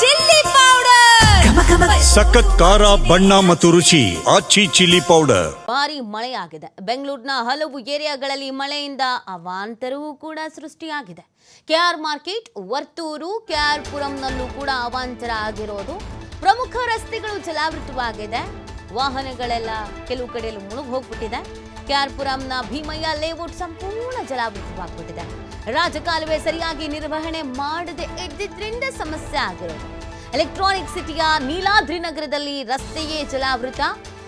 Chilli powder. ಸಖತ್ ಖಾರ ಬಣ್ಣ ಮತ್ತು ರುಚಿ ಆಚಿ ಚಿಲ್ಲಿ ಪೌಡರ್. ಭಾರಿ ಮಳೆಯಾಗಿದೆ. ಬೆಂಗಳೂರಿನ ಹಲವು ಏರಿಯಾಗಳಲ್ಲಿ ಮಳೆಯಿಂದ ಅವಾಂತರವೂ ಕೂಡ ಸೃಷ್ಟಿಯಾಗಿದೆ. K R market Varthur K R ಪುರಂನಲ್ಲೂ ಕೂಡ ಅವಾಂತರ ಆಗಿರೋದು. ಪ್ರಮುಖ ರಸ್ತೆಗಳು ಜಲಾವೃತವಾಗಿದೆ. ವಾಹನಗಳೆಲ್ಲ ಕೆಲವು ಕಡೆಯಲ್ಲಿ ಮುಳುಗಿ ಹೋಗ್ಬಿಟ್ಟಿದೆ ಕೆಆರ್ ಪುರಂನ ಭೀಮಯ್ಯ ಲೇಔಟ್ ಸಂಪೂರ್ಣ ಜಲಾವೃತವಾಗ್ಬಿಟ್ಟಿದೆ. ರಾಜಕಾಲುವೆ ಸರಿಯಾಗಿ ನಿರ್ವಹಣೆ ಮಾಡದೆ ಇದ್ದಿದ್ರಿಂದ ಸಮಸ್ಯೆ ಆಗಿರೋದು. ಎಲೆಕ್ಟ್ರಾನಿಕ್ ಸಿಟಿಯ ನೀಲಾದ್ರಿ ನಗರದಲ್ಲಿ ರಸ್ತೆಯೇ ಜಲಾವೃತ.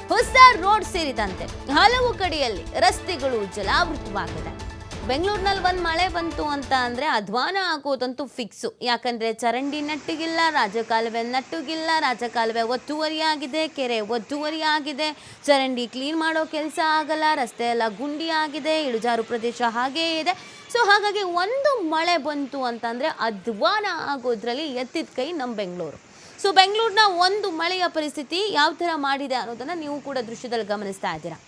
ಹೊಸ ರೋಡ್ ಸೇರಿದಂತೆ ಹಲವು ಕಡೆಯಲ್ಲಿ ರಸ್ತೆಗಳು ಜಲಾವೃತವಾಗಿದೆ. ಬೆಂಗಳೂರಿನಲ್ಲಿ ಒಂದು ಮಳೆ ಬಂತು ಅಂತ ಅಂದರೆ ಅಧ್ವಾನ ಆಗೋದಂತೂ ಫಿಕ್ಸು ಯಾಕಂದರೆ ಚರಂಡಿ ನಟ್ಟಿಗಿಲ್ಲ, ರಾಜಕಾಲುವೆ ನಟ್ಟುಗಿಲ್ಲ, ರಾಜಕಾಲುವೆ ಒತ್ತುವರಿ ಆಗಿದೆ ಕೆರೆ ಒತ್ತುವರಿ ಆಗಿದೆ ಚರಂಡಿ ಕ್ಲೀನ್ ಮಾಡೋ ಕೆಲಸ ಆಗಲ್ಲ, ರಸ್ತೆ ಎಲ್ಲ ಗುಂಡಿ ಆಗಿದೆ, ಇಳಿಜಾರು ಪ್ರದೇಶ ಹಾಗೇ ಇದೆ. ಸೊ ಹಾಗಾಗಿ ಒಂದು ಮಳೆ ಬಂತು ಅಂತಂದ್ರೆ ಅಧ್ವಾನ ಆಗೋದ್ರಲ್ಲಿ ಎತ್ತಿದ ಕೈ ನಮ್ಮ ಬೆಂಗಳೂರು. ಸೊ ಬೆಂಗಳೂರಿನ ಒಂದು ಮಳೆಯ ಪರಿಸ್ಥಿತಿ ಯಾವ ಥರ ಮಾಡಿದೆ ಅನ್ನೋದನ್ನು ನೀವು ಕೂಡ ದೃಶ್ಯದಲ್ಲಿ ಗಮನಿಸ್ತಾ ಇದ್ದೀರಾ.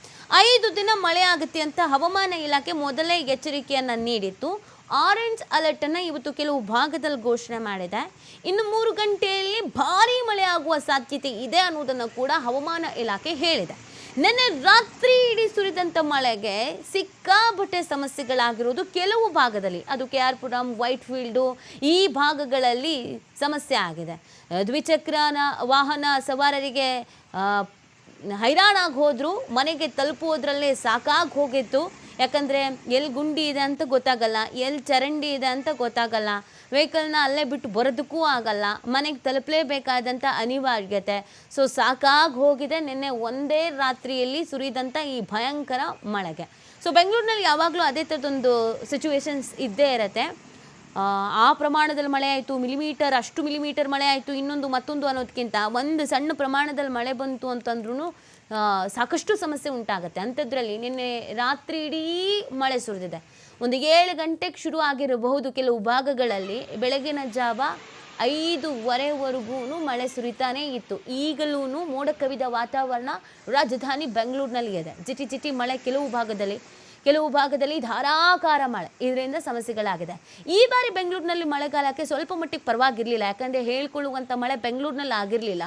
ಐದು ದಿನ ಮಳೆ ಆಗುತ್ತೆ ಅಂತ ಹವಾಮಾನ ಇಲಾಖೆ ಮೊದಲೇ ಎಚ್ಚರಿಕೆಯನ್ನು ನೀಡಿತ್ತು. ಆರೆಂಜ್ ಅಲರ್ಟ್ ಅನ್ನ ಇವತ್ತು ಕೆಲವು ಭಾಗದಲ್ಲಿ ಘೋಷಣೆ ಮಾಡಿದೆ. ಇನ್ನು ಮೂರು ಗಂಟೆಯಲ್ಲಿ ಭಾರೀ ಮಳೆ ಆಗುವ ಸಾಧ್ಯತೆ ಇದೆ ಅನ್ನೋದನ್ನು ಕೂಡ ಹವಾಮಾನ ಇಲಾಖೆ ಹೇಳಿದೆ. ನಿನ್ನೆ ರಾತ್ರಿ ಇಡೀ ಸುರಿದಂಥ ಮಳೆಗೆ ಸಿಕ್ಕಾಬಟ್ಟೆ ಸಮಸ್ಯೆಗಳಾಗಿರೋದು ಕೆಲವು ಭಾಗದಲ್ಲಿ. ಅದು K R Puram Whitefield ಈ ಭಾಗಗಳಲ್ಲಿ ಸಮಸ್ಯೆ ಆಗಿದೆ. ದ್ವಿಚಕ್ರನ ವಾಹನ ಸವಾರರಿಗೆ ಹೈರಾಣಾಗಿ ಹೋದ್ರು ಮನೆಗೆ ತಲುಪುವುದರಲ್ಲೇ ಸಾಕಾಗಿ ಹೋಗಿತ್ತು ಯಾಕಂದರೆ ಎಲ್ಲಿ ಗುಂಡಿ ಇದೆ ಅಂತ ಗೊತ್ತಾಗಲ್ಲ ಎಲ್ಲಿ ಚರಂಡಿ ಇದೆ ಅಂತ ಗೊತ್ತಾಗಲ್ಲ. ವೆಹಿಕಲ್ನ ಅಲ್ಲೇ ಬಿಟ್ಟು ಬರೋದಕ್ಕೂ ಆಗಲ್ಲ. ಮನೆಗೆ ತಲುಪಲೇಬೇಕಾದಂಥ ಅನಿವಾರ್ಯತೆ. ಸೊ ಸಾಕಾಗಿ ಹೋಗಿದೆ ನಿನ್ನೆ ಒಂದೇ ರಾತ್ರಿಯಲ್ಲಿ ಸುರಿದಂಥ ಈ ಭಯಂಕರ ಮಳೆಗೆ. ಸೊ, ಬೆಂಗಳೂರಿನಲ್ಲಿ ಯಾವಾಗಲೂ ಅದೇ ಥರದೊಂದು ಸಿಚುವೇಶನ್ಸ್ ಇದ್ದೇ ಇರತ್ತೆ. ಆ, ಪ್ರಮಾಣದಲ್ಲಿ ಮಳೆ ಆಯಿತು ಮಿಲಿಮೀಟರ್ ಅಷ್ಟು ಮಿಲಿಮೀಟರ್ ಮಳೆ ಆಯಿತು ಇನ್ನೊಂದು ಮತ್ತೊಂದು ಅನ್ನೋದಕ್ಕಿಂತ ಒಂದು ಸಣ್ಣ ಪ್ರಮಾಣದಲ್ಲಿ ಮಳೆ ಬಂತು ಅಂತಂದ್ರೂ ಸಾಕಷ್ಟು ಸಮಸ್ಯೆ ಉಂಟಾಗುತ್ತೆ. ಅಂಥದ್ರಲ್ಲಿ ನಿನ್ನೆ ರಾತ್ರಿ ಇಡೀ ಮಳೆ ಸುರಿದಿದೆ. ಒಂದು ಏಳು ಗಂಟೆಗೆ ಶುರು ಆಗಿರಬಹುದು ಕೆಲವು ಭಾಗಗಳಲ್ಲಿ. ಬೆಳಗಿನ ಜಾವ ಐದುವರೆವರೆಗೂ ಮಳೆ ಸುರಿತಾನೇ ಇತ್ತು. ಈಗಲೂ ಮೋಡ ಕವಿದ ವಾತಾವರಣ ರಾಜಧಾನಿ ಬೆಂಗಳೂರಿನಲ್ಲಿ ಇದೆ ಜಿಟಿ ಜಿಟಿ ಮಳೆ ಕೆಲವು ಭಾಗದಲ್ಲಿ ಕೆಲವು ಭಾಗದಲ್ಲಿ ಧಾರಾಕಾರ ಮಳೆ ಇದರಿಂದ ಸಮಸ್ಯೆಗಳಾಗಿದೆ. ಈ ಬಾರಿ ಬೆಂಗಳೂರಿನಲ್ಲಿ ಮಳೆಗಾಲಕ್ಕೆ ಸ್ವಲ್ಪ ಮಟ್ಟಿಗೆ ಪರವಾಗಿರಲಿಲ್ಲ. ಯಾಕಂದರೆ ಹೇಳ್ಕೊಳ್ಳುವಂಥ ಮಳೆ ಬೆಂಗಳೂರಿನಲ್ಲಿ ಆಗಿರಲಿಲ್ಲ.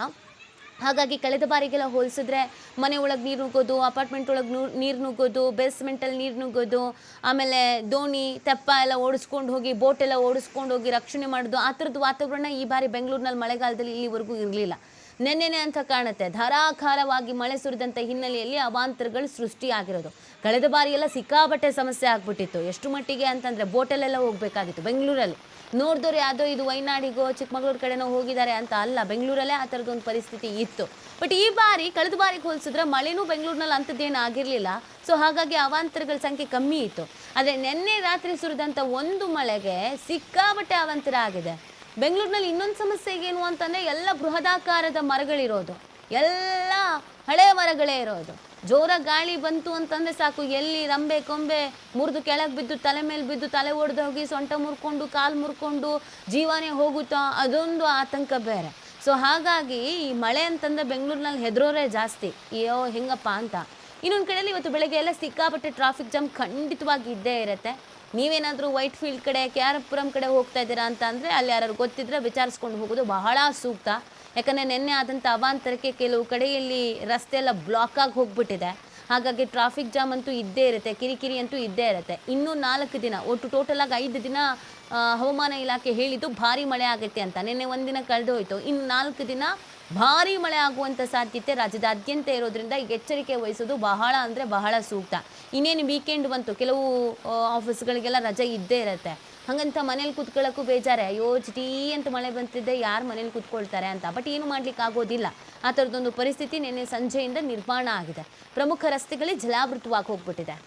ಹಾಗಾಗಿ ಕಳೆದ ಬಾರಿಗೆಲ್ಲ ಹೋಲಿಸಿದ್ರೆ ಮನೆ ಒಳಗೆ ನೀರು ನುಗ್ಗೋದು, ಅಪಾರ್ಟ್ಮೆಂಟ್ ಒಳಗೆ ನೀರು ನುಗ್ಗೋದು, ಬೇಸ್ಮೆಂಟಲ್ಲಿ ನೀರು ನುಗ್ಗೋದು, ಆಮೇಲೆ ದೋಣಿ, ತೆಪ್ಪ ಎಲ್ಲ ಓಡಿಸ್ಕೊಂಡು ಹೋಗಿ, ಬೋಟ್ ಎಲ್ಲ ಓಡಿಸ್ಕೊಂಡು ಹೋಗಿ ರಕ್ಷಣೆ ಮಾಡೋದು, ಆ ಥರದ್ದು ವಾತಾವರಣ ಈ ಬಾರಿ ಬೆಂಗಳೂರಿನಲ್ಲಿ ಮಳೆಗಾಲದಲ್ಲಿ ಇಲ್ಲಿವರೆಗೂ ಇರಲಿಲ್ಲ. ನೆನ್ನೆನೆ ಅಂತ ಕಾಣುತ್ತೆ. ಧಾರಾಕಾರವಾಗಿ ಮಳೆ ಸುರಿದಂಥ ಹಿನ್ನೆಲೆಯಲ್ಲಿ ಅವಾಂತರಗಳು ಸೃಷ್ಟಿಯಾಗಿರೋದು. ಕಳೆದ ಬಾರಿ ಸಿಕ್ಕಾಪಟ್ಟೆ ಸಮಸ್ಯೆ ಆಗ್ಬಿಟ್ಟಿತ್ತು. ಎಷ್ಟು ಮಟ್ಟಿಗೆ ಅಂತಂದರೆ ಬೋಟಲ್ಲೆಲ್ಲ ಹೋಗಬೇಕಾಗಿತ್ತು ಬೆಂಗಳೂರಲ್ಲಿ. ನೋಡಿದ್ರೆ ಯಾವುದೋ ಇದು ವೈನಾಡಿಗೋ ಚಿಕ್ಕಮಗಳೂರು ಕಡೆನೋ ಹೋಗಿದ್ದಾರೆ ಅಂತ ಅಲ್ಲ, ಬೆಂಗಳೂರಲ್ಲೇ ಆ ಥರದೊಂದು ಪರಿಸ್ಥಿತಿ ಇತ್ತು. ಬಟ್ ಈ ಬಾರಿ, ಕಳೆದ ಬಾರಿಗೆ ಹೋಲಿಸಿದ್ರೆ ಮಳೆನೂ ಬೆಂಗಳೂರಿನಲ್ಲಿ ಅಂಥದ್ದೇನು ಆಗಿರಲಿಲ್ಲ. ಸೊ ಹಾಗಾಗಿ ಅವಾಂತರಗಳ ಸಂಖ್ಯೆ ಕಮ್ಮಿ ಇತ್ತು. ಆದರೆ ನಿನ್ನೆ ರಾತ್ರಿ ಸುರಿದಂಥ ಒಂದು ಮಳೆಗೆ ಸಿಕ್ಕಾಬಟ್ಟೆ ಅವಾಂತರ ಆಗಿದೆ. ಬೆಂಗಳೂರಿನಲ್ಲಿ ಇನ್ನೊಂದು ಸಮಸ್ಯೆ ಏನು ಅಂತಂದರೆ ಎಲ್ಲ ಬೃಹದಾಕಾರದ ಮರಗಳಿರೋದು. ಎಲ್ಲ ಹಳೆ ಮರಗಳೇ ಇರೋದು. ಜೋರ ಗಾಳಿ ಬಂತು ಅಂತಂದರೆ ಸಾಕು, ಎಲ್ಲಿ ರಂಬೆ ಕೊಂಬೆ ಮುರಿದು ಕೆಳಗೆ ಬಿದ್ದು ತಲೆ ಮೇಲೆ ಬಿದ್ದು ತಲೆ ಒಡೆದು ಹೋಗಿ ಸೊಂಟ ಮುರ್ಕೊಂಡು, ಕಾಲು ಮುರ್ಕೊಂಡು ಜೀವನೇ ಹೋಗುತ್ತಾ, ಅದೊಂದು ಆತಂಕ ಬೇರೆ. ಸೊ ಹಾಗಾಗಿ ಈ ಮಳೆ ಅಂತಂದರೆ ಬೆಂಗಳೂರಿನಲ್ಲಿ ಹೆದರೋರೇ ಜಾಸ್ತಿ. ಅಯ್ಯೋ, ಹೆಂಗಪ್ಪ ಅಂತ. ಇನ್ನೊಂದು ಕಡೆಯಲ್ಲಿ ಇವತ್ತು ಬೆಳಗ್ಗೆ ಎಲ್ಲ ಸಿಕ್ಕಾಪಟ್ಟೆ ಟ್ರಾಫಿಕ್ ಜಾಮ್ ಖಂಡಿತವಾಗಿ ಇದ್ದೇ ಇರುತ್ತೆ. ನೀವೇನಾದರೂ ವೈಟ್ ಫೀಲ್ಡ್ ಕಡೆ ಕೆ ಆರ್ ಪುರಂ ಕಡೆ ಹೋಗ್ತಾ ಇದ್ದೀರಾ ಅಂತ ಅಂದರೆ ಅಲ್ಲಿ ಯಾರು ಗೊತ್ತಿದ್ರೆ ವಿಚಾರಿಸ್ಕೊಂಡು ಹೋಗೋದು ಬಹಳ ಸೂಕ್ತ. ಯಾಕಂದರೆ ನಿನ್ನೆ ಆದಂಥ ಅವಾಂತರಕ್ಕೆ ಕೆಲವು ಕಡೆಯಲ್ಲಿ ರಸ್ತೆ ಎಲ್ಲ ಬ್ಲಾಕ್ ಆಗಿ ಹೋಗ್ಬಿಟ್ಟಿದೆ. ಹಾಗಾಗಿ ಟ್ರಾಫಿಕ್ ಜಾಮ್ ಅಂತೂ ಇದ್ದೇ ಇರುತ್ತೆ, ಕಿರಿಕಿರಿ ಅಂತೂ ಇದ್ದೇ ಇರುತ್ತೆ. ಇನ್ನೂ ನಾಲ್ಕು ದಿನ, ಒಟ್ಟು ಟೋಟಲ್ ಆಗಿ ಐದು ದಿನ ಹವಾಮಾನ ಇಲಾಖೆ ಹೇಳಿದ್ದು ಭಾರಿ ಮಳೆ ಆಗುತ್ತೆ ಅಂತ. ನಿನ್ನೆ ಒಂದಿನ ಕಳೆದು ಹೋಯಿತು. ಇನ್ನು ನಾಲ್ಕು ದಿನ ಭಾರಿ ಮಳೆ ಆಗುವಂಥ ಸಾಧ್ಯತೆ ರಾಜ್ಯದಾದ್ಯಂತ ಇರೋದ್ರಿಂದ ಎಚ್ಚರಿಕೆ ವಹಿಸೋದು ಬಹಳ ಅಂದರೆ ಬಹಳ ಸೂಕ್ತ. ಇನ್ನೇನು ವೀಕೆಂಡ್ ಬಂತು, ಕೆಲವು ಆಫೀಸ್ಗಳಿಗೆಲ್ಲ ರಜೆ ಇದ್ದೇ ಇರುತ್ತೆ. ಹಾಗಂತ ಮನೇಲಿ ಕೂತ್ಕೊಳ್ಳೋಕ್ಕೂ ಬೇಜಾರೆ, ಅಯ್ಯೋ, ಚಿಟೀ ಅಂತ ಮಳೆ ಬಂತಿದ್ದೆ ಯಾರು ಮನೇಲಿ ಕೂತ್ಕೊಳ್ತಾರೆ ಅಂತ. ಬಟ್ ಏನು ಮಾಡ್ಲಿಕ್ಕೆ ಆಗೋದಿಲ್ಲ ಆ ಥರದ್ದೊಂದು ಪರಿಸ್ಥಿತಿ ನಿನ್ನೆ ಸಂಜೆಯಿಂದ ನಿರ್ಮಾಣ ಆಗಿದೆ. ಪ್ರಮುಖ ರಸ್ತೆಗಳೇ ಜಲಾವೃತವಾಗಿ ಹೋಗ್ಬಿಟ್ಟಿದೆ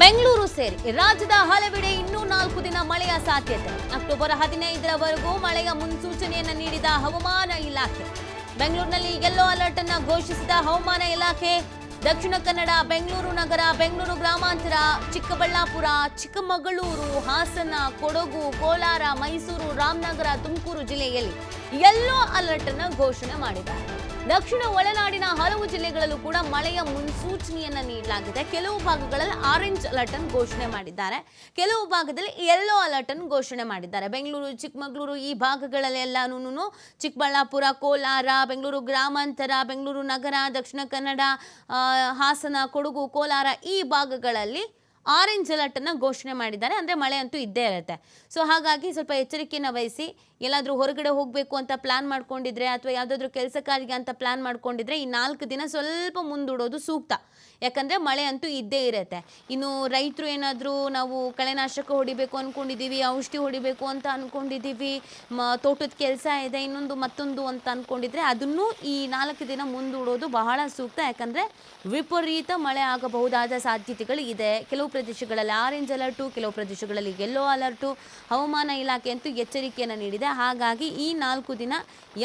ಬೆಂಗಳೂರು ಸೇರಿ. ರಾಜ್ಯದ ಹಲವೆಡೆ ಇನ್ನೂ ನಾಲ್ಕು ದಿನ ಮಳೆಯ ಸಾಧ್ಯತೆ. ಅಕ್ಟೋಬರ್ ಹದಿನೈದರವರೆಗೂ ಮಳೆಯ ಮುನ್ಸೂಚನೆಯನ್ನು ನೀಡಿದ ಹವಾಮಾನ ಇಲಾಖೆ. ಬೆಂಗಳೂರಿನಲ್ಲಿ ಯೆಲ್ಲೋ ಅಲರ್ಟ್ ಅನ್ನು ಘೋಷಿಸಿದ ಹವಾಮಾನ ಇಲಾಖೆ. ದಕ್ಷಿಣ ಕನ್ನಡ, ಬೆಂಗಳೂರು ನಗರ, ಬೆಂಗಳೂರು ಗ್ರಾಮಾಂತರ, ಚಿಕ್ಕಬಳ್ಳಾಪುರ, ಚಿಕ್ಕಮಗಳೂರು, ಹಾಸನ, ಕೊಡಗು, ಕೋಲಾರ, ಮೈಸೂರು, ರಾಮನಗರ, ತುಮಕೂರು ಜಿಲ್ಲೆಯಲ್ಲಿ ಯೆಲ್ಲೋ ಅಲರ್ಟ್ ಅನ್ನು ಘೋಷಣೆ ಮಾಡಿದ್ದಾರೆ. ದಕ್ಷಿಣ ಒಳನಾಡಿನ ಹಲವು ಜಿಲ್ಲೆಗಳಲ್ಲೂ ಕೂಡ ಮಳೆಯ ಮುನ್ಸೂಚನೆಯನ್ನ ನೀಡಲಾಗಿದೆ. ಕೆಲವು ಭಾಗಗಳಲ್ಲಿ ಆರೆಂಜ್ ಅಲರ್ಟ್ ಅನ್ನು ಘೋಷಣೆ ಮಾಡಿದ್ದಾರೆ. ಕೆಲವು ಭಾಗದಲ್ಲಿ ಯೆಲ್ಲೋ ಅಲರ್ಟ್ ಅನ್ನು ಘೋಷಣೆ ಮಾಡಿದ್ದಾರೆ. ಬೆಂಗಳೂರು, ಚಿಕ್ಕಮಗಳೂರು ಈ ಭಾಗಗಳಲ್ಲೆಲ್ಲಾನು ಚಿಕ್ಕಬಳ್ಳಾಪುರ, ಕೋಲಾರ, ಬೆಂಗಳೂರು ಗ್ರಾಮಾಂತರ, ಬೆಂಗಳೂರು ನಗರ, ದಕ್ಷಿಣ ಕನ್ನಡ ಹಾಸನ, ಕೊಡಗು, ಕೋಲಾರ ಈ ಭಾಗಗಳಲ್ಲಿ ಆರೆಂಜ್ ಅಲರ್ಟನ್ನು ಘೋಷಣೆ ಮಾಡಿದ್ದಾರೆ. ಅಂದರೆ ಮಳೆ ಅಂತೂ ಇದ್ದೇ ಇರುತ್ತೆ. ಸೊ ಹಾಗಾಗಿ ಸ್ವಲ್ಪ ಎಚ್ಚರಿಕೆಯನ್ನು ವಹಿಸಿ, ಎಲ್ಲಾದರೂ ಹೊರಗಡೆ ಹೋಗಬೇಕು ಅಂತ ಪ್ಲ್ಯಾನ್ ಮಾಡ್ಕೊಂಡಿದ್ರೆ ಅಥವಾ ಯಾವುದಾದ್ರೂ ಕೆಲಸ ಕಾರ್ಯ ಅಂತ ಪ್ಲ್ಯಾನ್ ಮಾಡ್ಕೊಂಡಿದ್ರೆ ಈ ನಾಲ್ಕು ದಿನ ಸ್ವಲ್ಪ ಮುಂದೂಡೋದು ಸೂಕ್ತ. ಯಾಕಂದರೆ ಮಳೆ ಅಂತೂ ಇದ್ದೇ ಇರುತ್ತೆ. ಇನ್ನು ರೈತರು ಏನಾದರೂ ನಾವು ಕಳೆನಾಶಕ ಹೊಡಿಬೇಕು ಅಂದ್ಕೊಂಡಿದ್ದೀವಿ ಔಷಧಿ ಹೊಡಿಬೇಕು ಅಂತ ಅಂದ್ಕೊಂಡಿದ್ದೀವಿ ಮ, ತೋಟದ ಕೆಲಸ ಇದೆ, ಇನ್ನೊಂದು ಮತ್ತೊಂದು ಅಂತ ಅಂದ್ಕೊಂಡಿದ್ರೆ ಅದನ್ನು ಈ ನಾಲ್ಕು ದಿನ ಮುಂದೂಡೋದು ಬಹಳ ಸೂಕ್ತ. ಯಾಕಂದರೆ ವಿಪರೀತ ಮಳೆ ಆಗಬಹುದಾದ ಸಾಧ್ಯತೆಗಳು ಇದೆ. ಕೆಲವು ಪ್ರದೇಶಗಳಲ್ಲಿ ಆರೆಂಜ್ ಅಲರ್ಟು, ಕೆಲವು ಪ್ರದೇಶಗಳಲ್ಲಿ ಯೆಲ್ಲೋ ಅಲರ್ಟು, ಹವಾಮಾನ ಇಲಾಖೆ ಅಂತೂ ಎಚ್ಚರಿಕೆಯನ್ನು ನೀಡಿದೆ. ಹಾಗಾಗಿ ಈ ನಾಲ್ಕು ದಿನ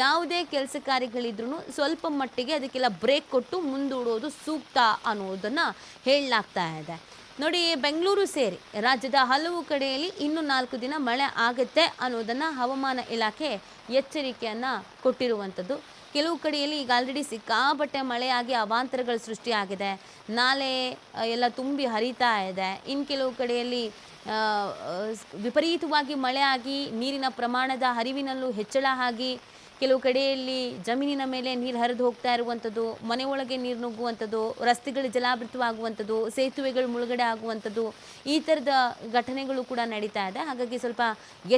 ಯಾವುದೇ ಕೆಲಸ ಕಾರ್ಯಗಳಿದ್ರೂ ಸ್ವಲ್ಪ ಮಟ್ಟಿಗೆ ಅದಕ್ಕೆಲ್ಲ ಬ್ರೇಕ್ ಕೊಟ್ಟು ಮುಂದೂಡೋದು ಸೂಕ್ತ ಅನ್ನೋದನ್ನು ಹೇಳಲಾಗ್ತಾ ಇದೆ. ನೋಡಿ, ಬೆಂಗಳೂರು ಸೇರಿ ರಾಜ್ಯದ ಹಲವು ಕಡೆಯಲ್ಲಿ ಇನ್ನು ನಾಲ್ಕು ದಿನ ಮಳೆ ಆಗುತ್ತೆ ಅನ್ನೋದನ್ನು ಹವಾಮಾನ ಇಲಾಖೆ ಎಚ್ಚರಿಕೆಯನ್ನು ಕೊಟ್ಟಿರುವಂಥದ್ದು. ಕೆಲವು ಕಡೆಯಲ್ಲಿ ಈಗ ಆಲ್ರೆಡಿ ಸಿಕ್ಕಾಪಟ್ಟೆ ಮಳೆಯಾಗಿ ಅವಾಂತರಗಳು ಸೃಷ್ಟಿಯಾಗಿದೆ. ನಾಲೆ ಎಲ್ಲ ತುಂಬಿ ಹರಿತಾ ಇದೆ. ಇನ್ನು ಕೆಲವು ಕಡೆಯಲ್ಲಿ ವಿಪರೀತವಾಗಿ ಮಳೆ ಆಗಿ ನೀರಿನ ಪ್ರಮಾಣದ ಹರಿವಿನಲ್ಲೂ ಹೆಚ್ಚಳ ಆಗಿ ಕೆಲವು ಕಡೆಯಲ್ಲಿ ಜಮೀನಿನ ಮೇಲೆ ನೀರು ಹರಿದು ಹೋಗ್ತಾ ಇರುವಂಥದ್ದು ಮನೆ ನೀರು ನುಗ್ಗುವಂಥದ್ದು ರಸ್ತೆಗಳು ಜಲಾವೃತವಾಗುವಂಥದ್ದು ಸೇತುವೆಗಳು ಮುಳುಗಡೆ ಆಗುವಂಥದ್ದು ಈ ಥರದ ಘಟನೆಗಳು ಕೂಡ ನಡೀತಾ ಇದೆ. ಹಾಗಾಗಿ ಸ್ವಲ್ಪ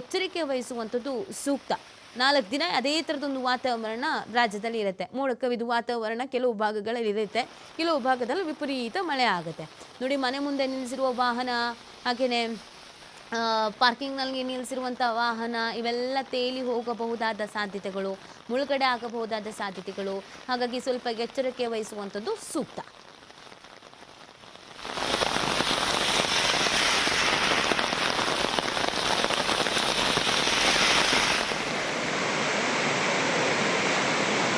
ಎಚ್ಚರಿಕೆ ವಹಿಸುವಂಥದ್ದು ಸೂಕ್ತ. ನಾಲ್ಕು ದಿನ ಅದೇ ಥರದೊಂದು ವಾತಾವರಣ ರಾಜ್ಯದಲ್ಲಿ ಇರುತ್ತೆ. ಮೋಡ ಕವಿದು ವಾತಾವರಣ ಕೆಲವು ಭಾಗಗಳಲ್ಲಿ ಇರುತ್ತೆ. ಕೆಲವು ಭಾಗದಲ್ಲಿ ವಿಪರೀತ ಮಳೆ ಆಗುತ್ತೆ. ನೋಡಿ, ಮನೆ ಮುಂದೆ ನಿಲ್ಲಿಸಿರುವ ವಾಹನ ಹಾಗೆಯೇ ಪಾರ್ಕಿಂಗ್ನಲ್ಲಿ ನಿಲ್ಲಿಸಿರುವಂಥ ವಾಹನ, ಇವೆಲ್ಲ ತೇಲಿ ಹೋಗಬಹುದಾದ ಸಾಧ್ಯತೆಗಳು, ಮುಳುಗಡೆ ಆಗಬಹುದಾದ ಸಾಧ್ಯತೆಗಳು. ಹಾಗಾಗಿ ಸ್ವಲ್ಪ ಎಚ್ಚರಿಕೆ ವಹಿಸುವಂಥದ್ದು ಸೂಕ್ತ.